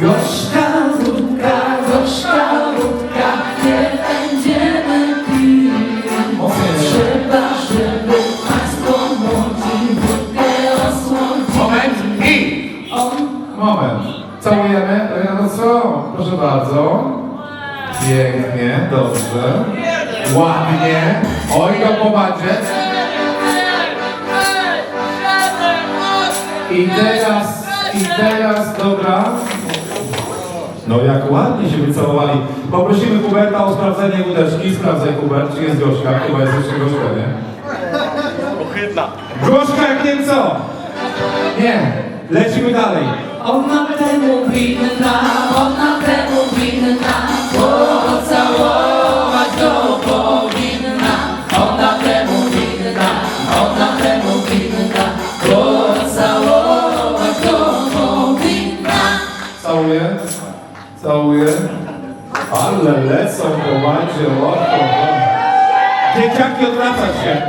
Gorzka wódka, gorzka wódka, nie będziemy pili. Trzeba, żeby państwo młodzi wódkę osłodzić. Moment i moment. Całujemy. No co? Proszę bardzo. Pięknie, dobrze. Ładnie. Oj, do pomadzie. I teraz, i teraz, dobra. No jak ładnie się wycałowali. Poprosimy Huberta o sprawdzenie łódeczki. Sprawdzaj Hubert, czy jest Gorzka. Chyba jest jeszcze Gorzka, nie? Ohydna. Gorzka jak nie co? Nie. Lecimy dalej. Ona temu winna, ona temu winna, Ale lecą po łatwo. Dzieciaki odwracać się.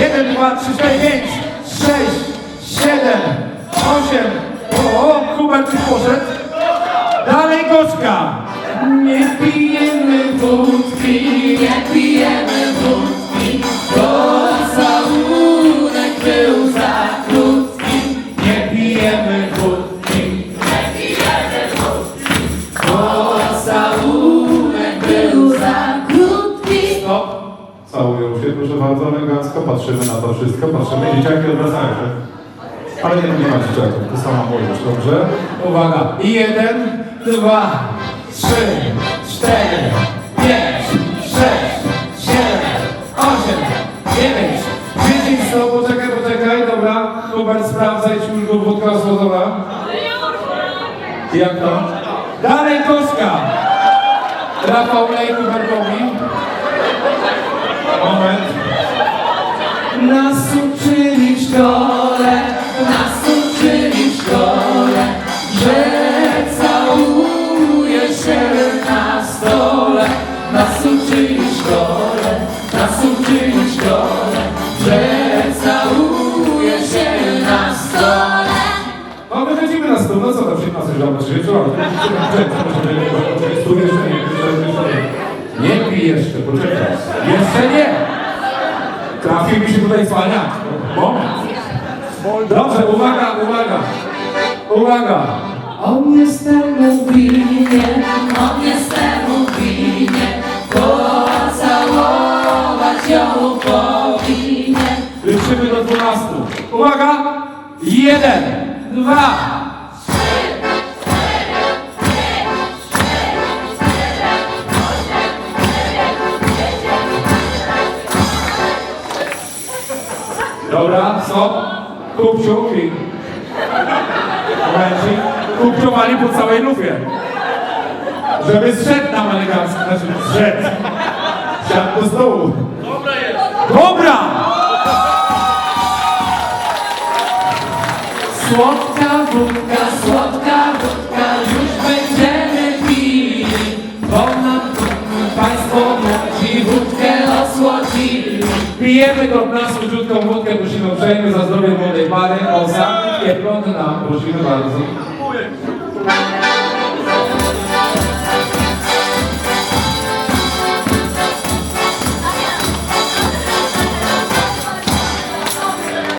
Jeden, dwa, trzy, cztery, pięć, sześć, siedem, osiem. O, o Hubert tu poszedł. Dalej Gorzka. Nie pijemy wódki, nie pijemy wódki, Proszę bardzo, elegancko. Patrzymy na to wszystko, patrzymy. Dzieciaki odwracają się. Ale nie, nie ma dzieciaków, to sama młodzież, dobrze? Uwaga. I jeden, dwa, trzy, cztery, pięć, sześć, siedem, osiem, dziewięć, dziesięć. Stop, poczekaj, poczekaj, dobra. Hubert, sprawdzaj, czy już go wódka osłodzona. Jak to? Dalej Koszka! Rafał lej Hubertowi. Moment. Nas uczyli w szkole, nas uczyli w szkole, że całuje się na stole. Nas uczyli w szkole, nas uczyli w szkole, że całuje się na stole. No wychodzimy na stół, no co tam się jeszcze nie, jeszcze nie. Nie pij jeszcze, poczekaj. Jeszcze nie! Trafił mi się tutaj cwaniak. Dobrze, uwaga, uwaga. Uwaga. On jest temu winien, on jest temu winien, pocałować ją powinien. Liczymy do 12. Uwaga! Jeden, dwa, Dobra, stop. Kupciu i... Momencik. Kupciowali po całej lufie. Żeby zszedł nam elegancko. Znaczy, zszedł. Siadł do stołu. Dobra jest. Dobra! Słodka wódka, słodka wódka, Pijemy do nas króciutką wódkę, prosimy uprzejmie za zdrowie młodej pary. O sam i nam, prosimy bardzo.